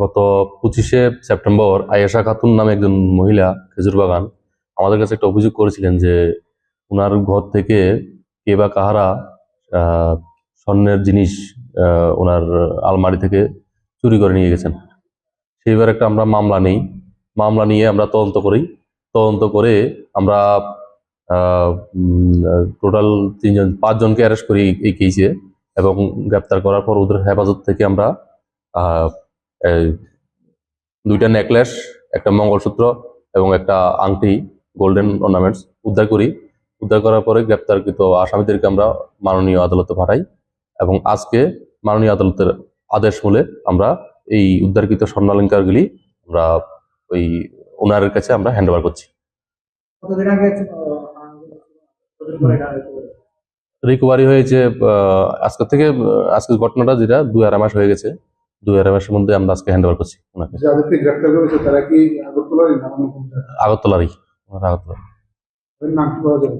গত পঁচিশে সেপ্টেম্বর আয়েশা খাতুন নামে একজন মহিলা, খেজুর বাগান, আমাদের কাছে একটা অভিযোগ করেছিলেন যে ওনার ঘর থেকে কে বা কাহারা স্বর্ণের জিনিস ওনার আলমারি থেকে চুরি করে নিয়ে গেছেন। সেইবার একটা আমরা মামলা নেই। মামলা নিয়ে আমরা তদন্ত করি। তদন্ত করে আমরা টোটাল তিনজন, পাঁচজনকে অ্যারেস্ট করি এই কেসে এবং গ্রেপ্তার করার পর ওদের হেফাজত থেকে আমরা দুইটা নেকলেস একটা মঙ্গলসূত্র এবং একটা আংটি গোল্ডেন অর্নামেন্টস উদ্ধার করি। উদ্ধার করার পরে গ্রেপ্তারকৃত আসামিদেরকে আমরা মাননীয় আদালতে পাঠাই এবং আজকে মাননীয় আদালতের আদেশ মূলে আমরা এই উদ্ধারকৃত স্বর্ণালঙ্কারগুলি আমরা ওই ওনারের কাছে আমরা হ্যান্ড ওভার করছি? রিকভারি হয়েছে? আহ, আজকে থেকে আজকের ঘটনাটা যেটা দুই আড়াই মাস হয়ে গেছে। দুই আড়াই মাসের মধ্যে আমরা আজকে হ্যান্ড ওভার করছি ওনাকে। তারা কি আগরতলারই না অন্য কোনো জায়গায়? আগরতলারই ওনার আগরতলা তাদের নাম কি পাওয়া যাবে?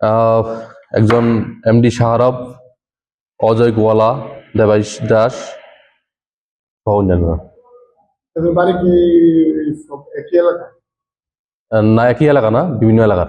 আহ, একজন এমডি শাহরব অজয় গোয়ালা দেবাইশ দাস না একই এলাকা না বিভিন্ন এলাকার।